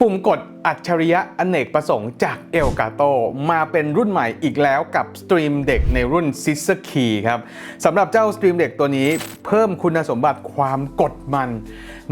ปุ่มกด อัจฉริยะอเนกประสงค์จากเอลกาโตมาเป็นรุ่นใหม่อีกแล้วกับ Stream Deck ในรุ่น s i s s e r Key ครับสำหรับเจ้า Stream Deck ตัวนี้เพิ่มคุณสมบัติความกดมัน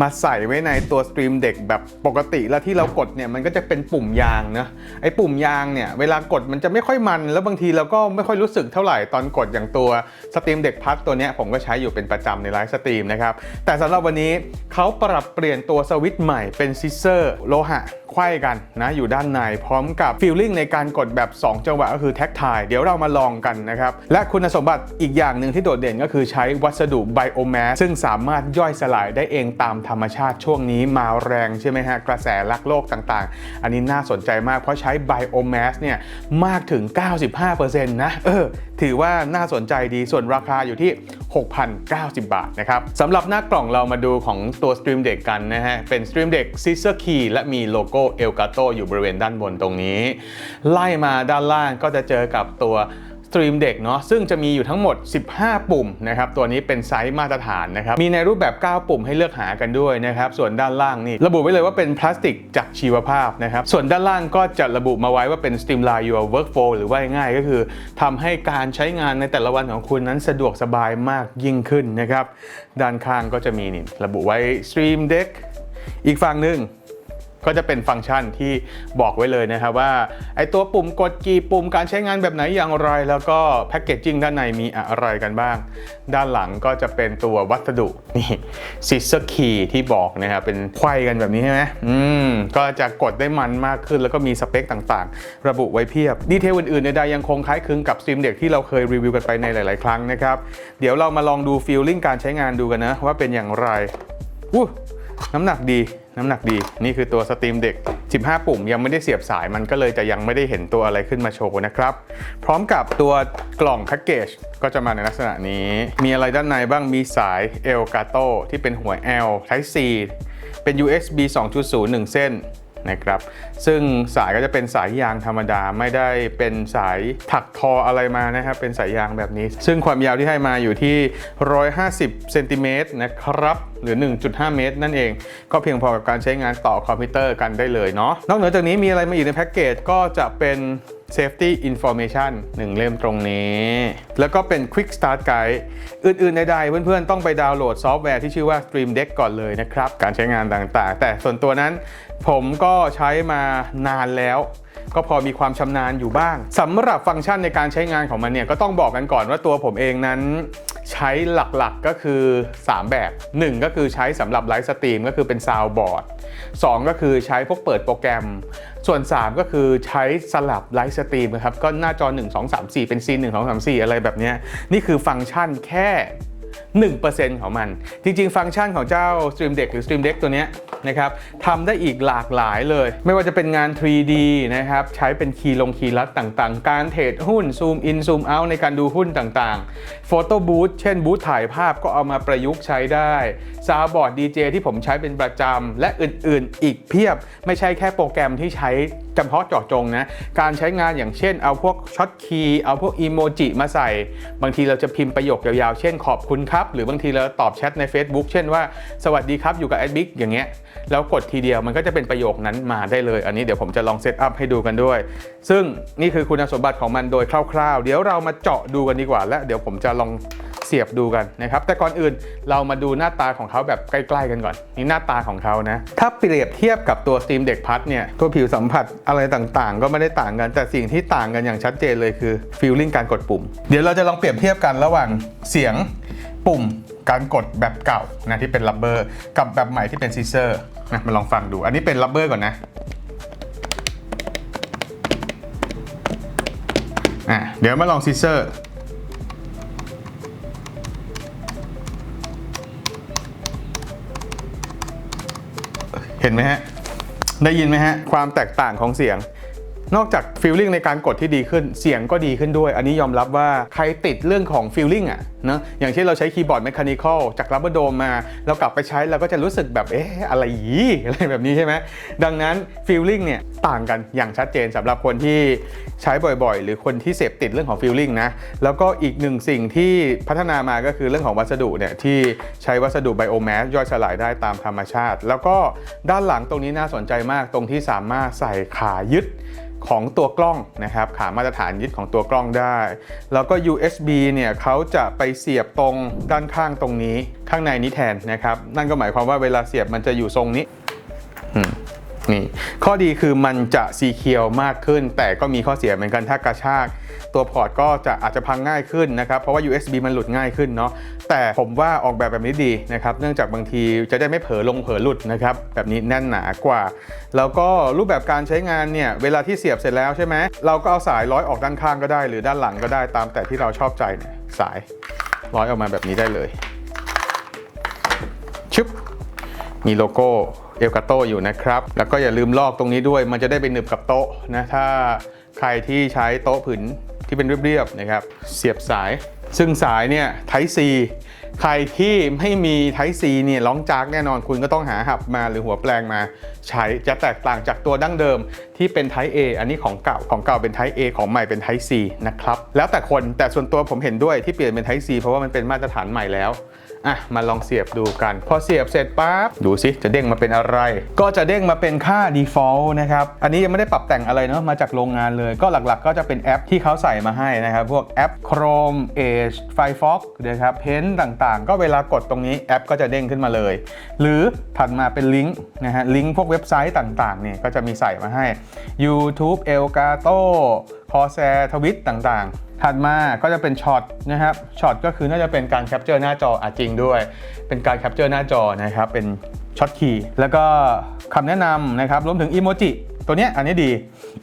มาใส่ไว้ในตัว Stream Deck แบบปกติแล้วที่เรากดเนี่ยมันก็จะเป็นปุ่มยางนะไอ้ปุ่มยางเนี่ยเวลากดมันจะไม่ค่อยมัน แล้วบางทีเราก็ไม่ค่อยรู้สึกเท่าไหร่ตอนกดอย่างตัว Stream Deck Plus ตัวเนี้ยผมก็ใช้อยู่เป็นประจำในไลฟ์สตรีมนะครับแต่สำหรับวันนี้เขาปรับเปลี่ยนตัวสวิตช์ใหม่เป็นซิสเซอร์โลหะ ไขว้กันนะอยู่ด้านในพร้อมกับฟีลลิ่งในการกดแบบ 2 จังหวะก็คือแท็กทายเดี๋ยวเรามาลองกันนะครับ และคุณสมบัติอีกอย่างหนึ่งที่โดดเด่นก็คือใช้วัสดุไบโอแมสซึ่งสามารถย่อยสลายได้เองตามธรรมชาติช่วงนี้มาแรงใช่ไหมฮะกระแสรักโลกต่างๆ อันนี้น่าสนใจมากเพราะใช้ไบโอแมสเนี่ยมากถึง 95%นะเออถือว่าน่าสนใจดีส่วนราคาอยู่ที่ 6,090 บาทนะครับสำหรับหน้ากล่องเรามาดูของตัว Stream Deck กันนะฮะ เป็น Stream Deck Scissor Key และมีโลโก้ Elgato อยู่บริเวณด้านบนตรงนี้ ไล่มาด้านล่างก็จะเจอกับตัว Stream Deck เนาะซึ่งจะมีอยู่ทั้งหมด 15 ปุ่มนะครับตัวนี้เป็นไซส์มาตรฐานนะครับมีในรูปแบบ 9 ปุ่มให้เลือกหากันด้วยนะครับส่วนด้านล่างนี่ระบุไว้เลยว่าเป็นพลาสติกจากชีวภาพนะครับส่วนด้านล่างก็จะระบุมาไว้ว่าเป็น Streamline Your Workflow หรือว่าง่ายก็คือทำให้การใช้งานในแต่ละวันของคุณนั้นสะดวกสบายมากยิ่งขึ้นนะครับด้านข้างก็จะมีนี่ระบุไว้ Stream Deck อีกฝั่งหนึ่ง ก็จะเป็นฟังก์ชันที่บอกไว้เลยนะครับว่าไอตัวปุ่มกดกี่ปุ่มการใช้งานแบบไหนอย่างไร แล้วก็แพ็กเกจจิ้งด้านในมีอะไรกันบ้าง ด้านหลังก็จะเป็นตัววัสดุนี่ซิสเซอร์คีที่บอกนะครับเป็นไขว้กันแบบนี้ใช่ไหมอืมก็จะกดได้มันมากขึ้นแล้วก็มีสเปคต่างๆ ระบุไว้เพียบ ดีเทลอื่นๆใดๆยังคงคล้ายคลึงกับ Stream Deck ที่เราเคยรีวิวกันไปในหลาย ๆ ครั้งนะครับเดี๋ยวเรามาลองดูฟีลลิ่งการใช้งานดูกันนะว่าเป็นอย่างไรอู้น้ำหนักดี น้ำหนักดีนี่คือตัวสตรีมเด็ก 15 ปุ่มยังไม่ได้เสียบสายมันก็เลยจะยังไม่ได้เห็นตัวอะไรขึ้นมาโชว์นะครับ พร้อมกับตัวกล่องแพ็กเกจก็จะมาในลักษณะนี้ มีอะไรด้านในบ้างมีสาย Elgato ที่เป็นหัว L Type C เป็น USB 2.0 1 เส้น นะครับ ซึ่งสายก็จะเป็นสายยางธรรมดาไม่ได้เป็นสายถักทออะไรมานะครับเป็นสายยางแบบนี้ ซึ่งความยาวที่ให้มาอยู่ที่ 150เซนติเมตรนะครับหรือ 1.5 เมตร นั่นเอง ก็เพียงพอกับการใช้งานต่อคอมพิวเตอร์กันได้เลยเนาะนอกเหนือจากนี้มีอะไรมาอีกในแพ็กเกจก็จะเป็น Safety Information 1 เล่มตรงนี้ แล้วก็เป็น Quick Start Guide อื่นๆใดๆเพื่อนๆ ต้องไปดาวน์โหลดซอฟต์แวร์ที่ชื่อว่า Stream Deck ก่อนเลยนะครับ การใช้งานต่างๆ แต่ส่วนตัวนั้น ผมก็ใช้มานานแล้ว ก็พอมีความชำนาญอยู่บ้างสำหรับฟังก์ชันในการใช้งานของมันเนี่ยก็ต้องบอกกันก่อนว่าตัวผมเองนั้นใช้หลักๆก็คือ 3 แบบ 1 ก็คือใช้สำหรับไลฟ์สตรีมก็คือเป็นซาวบอร์ด2ก็คือใช้พวกเปิดโปรแกรม ส่วน 3 ก็คือใช้สลับไลฟ์สตรีมครับ ก็หน้าจอ 1 2 3 4 เป็น C 1 2 3 4 อะไรแบบนี้นี่คือฟังก์ชันแค่ 1%ของมัน จริงๆ ฟังก์ชันของเจ้า Stream Deck หรือ Stream Deck ตัวนี้นะครับทำได้อีกหลากหลายเลย ไม่ว่าจะเป็นงาน 3D นะครับ ใช้เป็นคีย์ลงคีย์ลัดต่างๆ การเทรดหุ้นซูมอินซูมเอาในการดูหุ้นต่างๆโฟโต้บูธเช่นบูธถ่ายภาพก็เอามาประยุกต์ใช้ได้ซาวบอร์ดดีเจที่ผมใช้เป็นประจำและอื่นๆ อีกเพียบไม่ใช่แค่โปรแกรมที่ใช้ จำเพาะเจาะจงนะการใช้งานอย่างเช่น เอาพวกช็อตคีย์เอาพวกอีโมจิมาใส่ บางทีเราจะพิมพ์ประโยคยาวๆ เช่นขอบคุณครับ หรือบางทีเราตอบแชทใน Facebook เช่นว่าสวัสดีครับอยู่กับแอดบิ๊กอย่างเงี้ยแล้วกดทีเดียวมันก็จะเป็นประโยคนั้นมาได้เลย อันนี้เดี๋ยวผมจะลองเซตอัพให้ดูกันด้วย ซึ่งนี่คือคุณสมบัติของมันโดยคร่าวๆ เดี๋ยวเรามาเจาะดูกันดีกว่า และเดี๋ยวผมจะลอง เสียบดูกันนะครับ แต่ก่อนอื่นเรามาดูหน้าตาของเขาแบบใกล้ๆกันก่อน นี่หน้าตาของเขานะ ถ้าเปรียบเทียบกับตัว Steam Deck Plus เนี่ย ตัวผิวสัมผัสอะไรต่างๆ ก็ไม่ได้ต่างกัน แต่สิ่งที่ต่างกันอย่างชัดเจนเลยคือฟีลลิ่งการกดปุ่ม เดี๋ยวเราจะลองเปรียบเทียบกันระหว่างเสียงปุ่มการกดแบบเก่านะที่เป็นลับเบอร์กับแบบใหม่ที่เป็นซีเซอร์นะมาลองฟังดู อันนี้เป็นลับเบอร์ก่อนนะอะเดี๋ยวมาลองซีเซอร์ เห็นไหมฮะ ได้ยินไหมฮะ ความแตกต่างของเสียงนอกจากฟีลลิ่งในการกดที่ดีขึ้นเสียงก็ดีขึ้นด้วย อันนี้ยอมรับว่าใครติดเรื่องของฟีลลิ่งอะ นะอย่างเช่นเราใช้คีย์บอร์ด m ม c h a นิคอลจากรับเบอร์โดมมา เรากลับไปใช้เราก็จะรู้สึกแบบเอ๊ะอะไรยีอะไรแบบนี้ใช่ไหมดังนั้นฟีลลิ่งเนี่ยต่างกันอย่างชัดเจนสำหรับคนที่ใช้บ่อยๆ หรือคนที่เสพติดเรื่องของฟีลลิ่งนะแล้วก็อีกหนึ่งสิ่งที่พัฒนามาก็คือเรื่องของวัสดุเนี่ยที่ใช้วัสดุไบโอแมสย่อยสลายได้ตามธรรมชาติ แล้วก็ด้านหลังตรงนี้น่าสนใจมากตรงที่สามารถใส่ขายึดของตัวกล้องนะครับ ขามาตรฐานยึดของตัวกล้องได้ แล้วก็ USB เนี่ยเขาจะไปเสียบตรงด้านข้างตรงนี้ข้างในนี้แทนนะครับ นั่นก็หมายความว่าเวลาเสียบมันจะอยู่ทรงนี้อืมนี่ข้อดีคือมันจะซีเคียวมากขึ้น แต่ก็มีข้อเสียเหมือนกันถ้ากระชาก ตัวพอร์ตก็จะอาจจะพังง่ายขึ้นนะครับ เพราะว่า USB มันหลุดง่ายขึ้นเนาะแต่ผมว่าออกแบบแบบนี้ดีนะครับ เนื่องจากบางทีจะได้ไม่เผลอลงเผลอหลุดนะครับ แบบนี้แน่นหนากว่า แล้วก็รูปแบบการใช้งานเนี่ย เวลาที่เสียบเสร็จแล้วใช่ไหมเราก็เอาสายร้อยออกด้านข้างก็ได้ หรือด้านหลังก็ได้ตามแต่ที่เราชอบใจเนี่ยสาย ร้อยออกมาแบบนี้ได้เลยชึบมีโลโก้เอลกาโตอยู่นะครับ แล้วก็อย่าลืมลอกตรงนี้ด้วย มันจะได้เป็นหนึบกับโต๊ะนะ ถ้าใครที่ใช้โต๊ะผืนที่เป็นเรียบๆนะครับ เสียบสาย ซึ่งสายเนี่ยไทซี ใครที่ไม่มีไทซีเนี่ยล้องจากแน่นอนคุณก็ต้องหาหับมาหรือหัวแปลงมาใช้จะแตกต่างจากตัวดั้งเดิมที่เป็น Type A อันนี้ของเก่าของเก่าเป็น Type A ของใหม่เป็น Type C นะครับแล้วแต่คนแต่ส่วนตัวผมเห็นด้วยที่เปลี่ยนเป็น Type C เพราะว่ามันเป็นมาตรฐานใหม่แล้ว อะมาลองเสียบดูกัน พอเสียบเสร็จปั๊บดูสิจะเด้งมาเป็นอะไร ก็จะเด้งมาเป็นค่า default นะครับอันนี้ยังไม่ได้ปรับแต่งอะไรเนาะมาจากโรงงานเลย ก็หลักๆ ก็จะเป็นแอปที่เขาใส่มาให้นะครับพวกแอป Chrome Edge Firefox นะครับ Paint ต่างๆ ก็เวลากดตรงนี้แอปก็จะเด้งขึ้นมาเลย หรือถัดมาเป็นลิงก์นะฮะลิงก์พวกเว็บไซต์ต่างๆเนี่ยก็จะมีใส่มาให้ YouTube Elgato Corsair Twitch ต่างๆ ถัดมาก็จะเป็นช็อตนะครับช็อตก็คือน่าจะเป็นการแคปเจอร์หน้าจออะจริงด้วย เป็นการแคปเจอร์หน้าจอนะครับเป็นช็อตคีย์แล้วก็คำแนะนำนะครับรวมถึงอีโมจิตัวนี้อันนี้ดี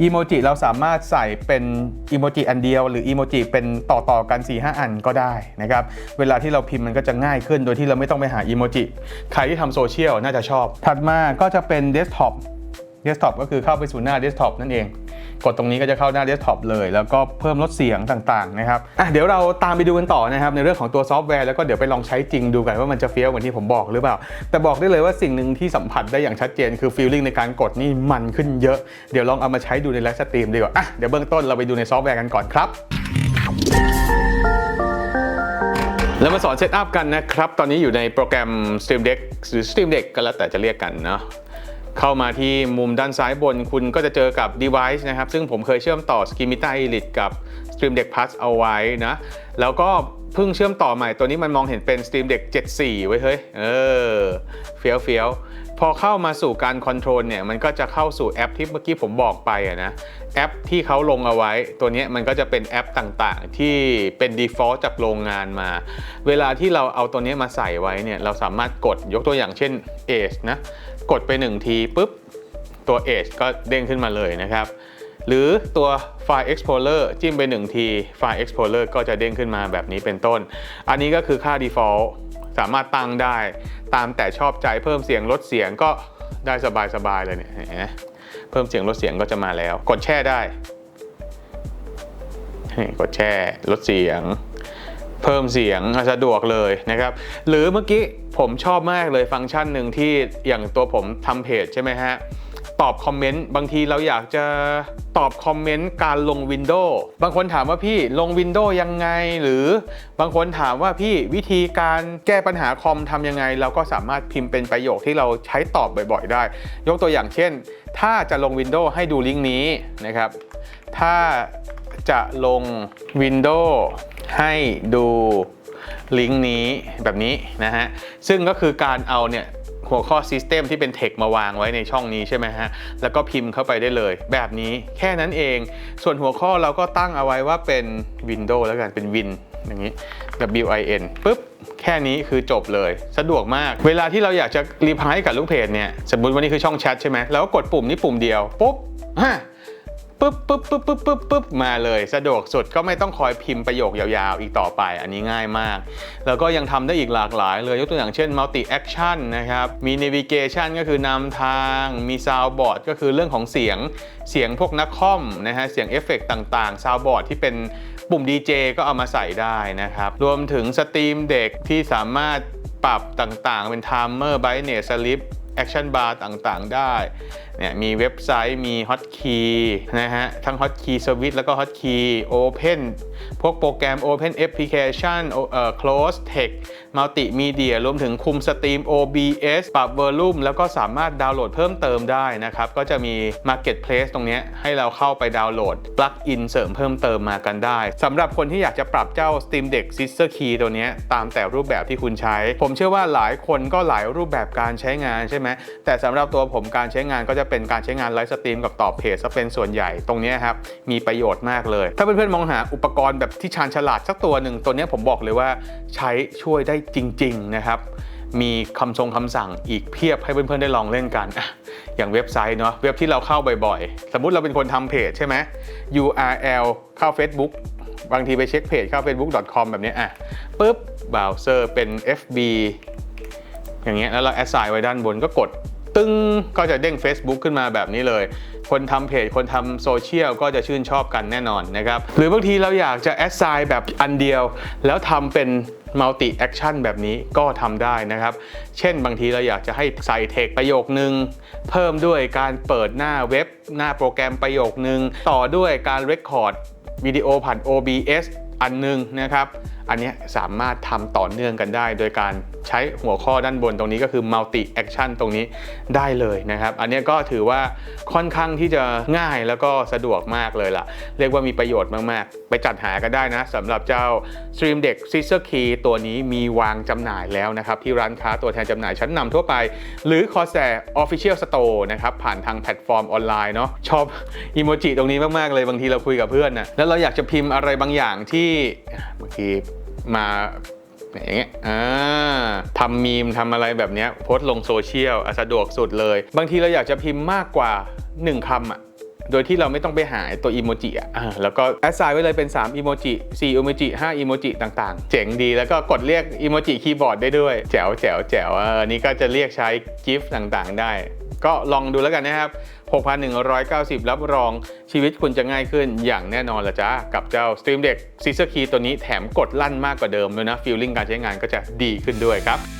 อีโมจิเราสามารถใส่เป็นอีโมจิอันเดียว หรืออีโมจิเป็นต่อต่อๆกัน 4-5 อันก็ได้นะครับ เวลาที่เราพิมพ์มันก็จะง่ายขึ้นโดยที่เราไม่ต้องไปหาอีโมจิใครที่ทำโซเชียลน่าจะชอบ ถัดมาก็จะเป็นเดสก์ท็อป เดสก์ท็อปก็คือเข้าไปสู่หน้าเดสก์ท็อปนั่นเอง กดตรงนี้ก็จะเข้าหน้าเดสก์ท็อปเลย แล้วก็เพิ่มลดเสียงต่างๆนะครับอะเดี๋ยวเราตามไปดูกันต่อนะครับในเรื่องของตัวซอฟต์แวร์แล้วก็เดี๋ยวไปลองใช้จริงดูกันว่ามันจะเฟี้ยวเหมือนที่ผมบอกหรือเปล่า แต่บอกได้เลยว่าสิ่งหนึ่งที่สัมผัสได้อย่างชัดเจนคือฟีลลิ่งในการกดนี่มันขึ้นเยอะ เดี๋ยวลองเอามาใช้ดูในไลฟ์สตรีมดีกว่าอะเดี๋ยวเบื้องต้นเราไปดูในซอฟต์แวร์กันก่อนครับแล้วมาสอนเซตอัพกันนะครับ ตอนนี้อยู่ในโปรแกรม Stream Deck หรือ Stream Deck ก็แล้วแต่จะเรียกกันเนาะ เข้ามาที่มุมด้านซ้ายบน คุณก็จะเจอกับ device นะครับ ซึ่งผมเคยเชื่อมต่อ s k i m i t a Elite กับ Stream Deck Plus เอาไว้นะ แล้วก็เพิ่งเชื่อมต่อใหม่ตัวนี้มันมองเห็นเป็น Stream Deck 74 ไว้เฮ้ย เออ เฟี้ยวเฟี้ยว พอเข้ามาสู่การคอนโทรลเนี่ยมันก็จะเข้าสู่แอปที่เมื่อกี้ผมบอกไปอะนะแอปที่เขาลงเอาไว้ ตัวนี้มันก็จะเป็นแอปต่างๆ ที่เป็น default จากโรงงานมา เวลาที่เราเอาตัวนี้มาใส่ไว้เนี่ยเราสามารถกดยกตัวอย่างเช่น Edge นะกดไป 1 ทีปุ๊บตัว Edge ก็เด้งขึ้นมาเลยนะครับหรือตัว File Explorer จิ้มไป1ที File Explorer ก็จะเด้งขึ้นมาแบบนี้เป็นต้น อันนี้ก็คือค่า default สามารถตั้งได้ ตามแต่ชอบใจเพิ่มเสียงลดเสียงก็ได้สบายๆเลยเนี่ยเห็นไหมเพิ่มเสียงลดเสียงก็จะมาแล้ว กดแช่ได้นี่กดแช่ลดเสียง เพิ่มเสียงสะดวกเลยนะครับ หรือเมื่อกี้ผมชอบมากเลยฟังก์ชันหนึ่งที่อย่างตัวผมทำเพจใช่ไหมฮะ ตอบคอมเมนต์บางทีเราอยากจะตอบคอมเมนต์การลงวินโดว์บางคนถามว่าพี่ลงวินโดว์ยังไง หรือบางคนถามว่าพี่วิธีการแก้ปัญหาคอมทำยังไง เราก็สามารถพิมพ์เป็นประโยคที่เราใช้ตอบบ่อยๆ ได้ ยกตัวอย่างเช่น ถ้าจะลงวินโดว์ให้ดูลิงก์นี้นะครับ ถ้าจะลงวินโดว์ให้ดูลิงก์นี้แบบนี้นะฮะ ซึ่งก็คือการเอาเนี่ย หัวข้อ System ที่เป็น Text มาวางไว้ในช่องนี้ใช่ไหมฮะ แล้วก็พิมพ์เข้าไปได้เลย แบบนี้แค่นั้นเอง ส่วนหัวข้อเราก็ตั้งเอาไว้ว่าเป็น Windows แล้วกันเป็น Win อย่างนี้ W I N ปุ๊บ แค่นี้คือจบเลย สะดวกมาก เวลาที่เราอยากจะรีพลายกับลูกเพจเนี่ย สมมติว่านี่คือช่องแชทใช่ไหมเราก็กดปุ่มนี้ปุ่มเดียว ปุ๊บฮะ ปุ๊บปุ๊บปุ๊บปุ๊บปุ๊บปุ๊บมาเลยสะดวกสุดก็ไม่ต้องคอยพิมพ์ประโยคยาวๆ อีกต่อไป อันนี้ง่ายมาก แล้วก็ยังทำได้อีกหลากหลายเลยยกตัวอย่างเช่น multi action นะครับ มี navigation ก็คือนำทาง มี soundboard ก็คือเรื่องของเสียงเสียงพวกนักคอมนะฮะเสียงเอฟเฟกต่างๆ soundboard ที่เป็นปุ่ม DJ ก็เอามาใส่ได้นะครับ รวมถึงสตรีมเด็กที่สามารถปรับต่างๆ เป็น Timer Brightness Sleep Action Bar ต่างๆ ได้ เนี่ยมีเว็บไซต์มี Hotkey นะฮะ ทั้ง Hotkey Switch แล้วก็ Hotkey Open พนพวกโปรแกรม Open Application เอ่อ Close Text Multimedia รวมถึงคุมสตรีม OBS ปรับ Volume แล้วก็สามารถดาวน์โหลดเพิ่มเติมได้นะครับ ก็จะมี Marketplace ตรงนี้ให้เราเข้าไปดาวน์โหลดปลั๊กอินเสริมเพิ่มเติมมากันได้สำหรับคนที่อยากจะปรับเจ้า Steam Deck Sister Key ตัวนี้ตามแต่รูปแบบที่คุณใช้ ผมเชื่อว่าหลายคนก็หลายรูปแบบการใช้งานใช่ไหมแต่สำหรับตัวผมการใช้งานก็จะเป็นการใช้งานไลฟ์สตรีมกับตอบเพจซะเป็นส่วนใหญ่ ตรงนี้ครับมีประโยชน์มากเลย ถ้าเพื่อนๆมองหาอุปกรณ์แบบที่ชาญฉลาดสักตัวหนึ่งตัวนี้ผมบอกเลยว่าใช้ช่วยได้จริง ๆ นะครับมีคำทรงคำสั่งอีกเพียบให้เพื่อนๆได้ลองเล่นกัน อย่างเว็บไซต์เนาะเว็บที่เราเข้าบ่อยๆ สมมุติเราเป็นคนทำเพจใช่ไหม URL เข้า Facebook บางทีไปเช็คเพจเข้า facebook.com แบบนี้อะปุ๊บ เบราว์เซอร์เป็น FB อย่างเงี้ยแล้วเราแอดไซน์ไว้ด้านบนก็กด ตึ้งก็จะเด้ง Facebook ขึ้นมาแบบนี้เลย คนทำเพจ คนทำโซเชียลก็จะชื่นชอบกันแน่นอนนะครับ หรือบางทีเราอยากจะแอดไซน์แบบอันเดียว แล้วทำเป็นมัลติแอคชั่นแบบนี้ก็ทำได้นะครับ เช่นบางทีเราอยากจะให้ใส่เทคประโยคนึง เพิ่มด้วยการเปิดหน้าเว็บ หน้าโปรแกรมประโยคนึง ต่อด้วยการเรคคอร์ดวิดีโอผ่าน OBS อันหนึงนะครับ อันนี้สามารถทำต่อเนื่องกันได้ โดยการใช้หัวข้อด้านบนตรงนี้ก็คือ multi action ตรงนี้ได้เลยนะครับ อันนี้ก็ถือว่าค่อนข้างที่จะง่ายแล้วก็สะดวกมากเลยล่ะ เรียกว่ามีประโยชน์มาก ๆ ไปจัดหากันได้นะสำหรับเจ้า Stream Deck Scissor Key ตัวนี้มีวางจำหน่ายแล้วนะครับ ที่ร้านค้าตัวแทนจำหน่ายชั้นนำทั่วไป หรือ Corsair Official Store นะครับ ผ่านทางแพลตฟอร์มออนไลน์เนาะชอบอีโมจิตรงนี้มาก ๆ เลยบางทีเราคุยกับเพื่อนนะแล้วเราอยากจะพิมพ์อะไรบางอย่างที่บางทีมาอย่างเงี้ยอ่าทำมีมทำอะไรแบบเนี้ยโพสต์ลงโซเชียลสะดวกสุดเลย บางทีเราอยากจะพิมพ์มากกว่า 1คำอะโดยที่เราไม่ต้องไปหาตัวอีโมจิอะแล้วก็แอดไซน์ไว้เลยเป็น3อีโมจิ4อีโมจิ5อีโมจิต่างๆ เจ๋งดีแล้วก็กดเรียกอีโมจิคีย์บอร์ดได้ด้วย แจ๋วแจ๋วแจ๋วออนี่ก็จะเรียกใช้กิฟต์ต่างๆ ได้ ก็ลองดูแล้วกันนะครับ 6,190 รับรองชีวิตคุณจะง่ายขึ้นอย่างแน่นอนละจ้ากับเจ้า Stream Deck Scissor Key ตัวนี้แถมกดลั่นมากกว่าเดิมด้วยนะฟีลลิ่งการใช้งานก็จะดีขึ้นด้วยครับ